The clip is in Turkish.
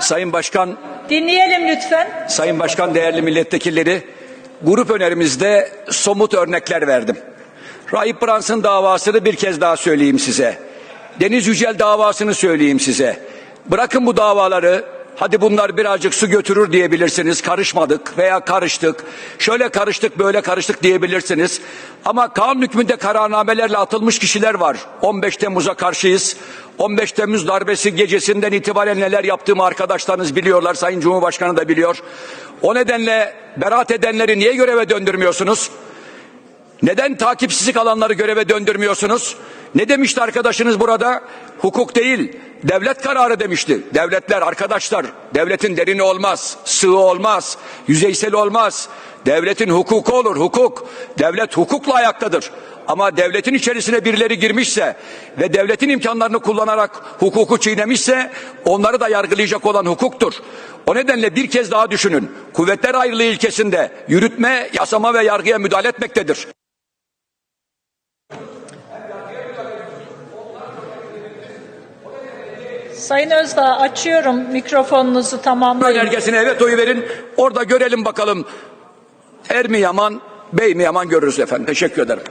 Sayın Başkan, Dinleyelim lütfen. Sayın Başkan değerli milletvekilleri, grup önerimizde somut örnekler verdim. Rahip Brans'ın davasını bir kez daha söyleyeyim size. Deniz Yücel davasını söyleyeyim size. Bırakın bu davaları, hadi bunlar birazcık su götürür diyebilirsiniz. Karışmadık veya karıştık. Şöyle karıştık, böyle karıştık diyebilirsiniz. Ama kanun hükmünde kararnamelerle atılmış kişiler var. 15 Temmuz'a karşıyız. 15 Temmuz darbesi gecesinden itibaren neler yaptığımı arkadaşlarınız biliyorlar. Sayın Cumhurbaşkanı da biliyor. O nedenle beraat edenleri niye göreve döndürmüyorsunuz? Neden takipsizlik alanları göreve döndürmüyorsunuz? Ne demişti arkadaşınız burada? Hukuk değil, devlet kararı demişti. Devletler arkadaşlar, devletin derini olmaz, sığ olmaz, yüzeysel olmaz. Devletin hukuku olur, hukuk. Devlet hukukla ayaktadır. Ama devletin içerisine birileri girmişse ve devletin imkanlarını kullanarak hukuku çiğnemişse onları da yargılayacak olan hukuktur. O nedenle bir kez daha düşünün. Kuvvetler ayrılığı ilkesinde yürütme, yasama ve yargıya müdahale etmektedir. Sayın Özdağ açıyorum mikrofonunuzu tamamlayın. Önergesine evet oyu verin. Orada görelim bakalım. Er mi yaman, bey mi yaman görürüz efendim. Teşekkür ederim.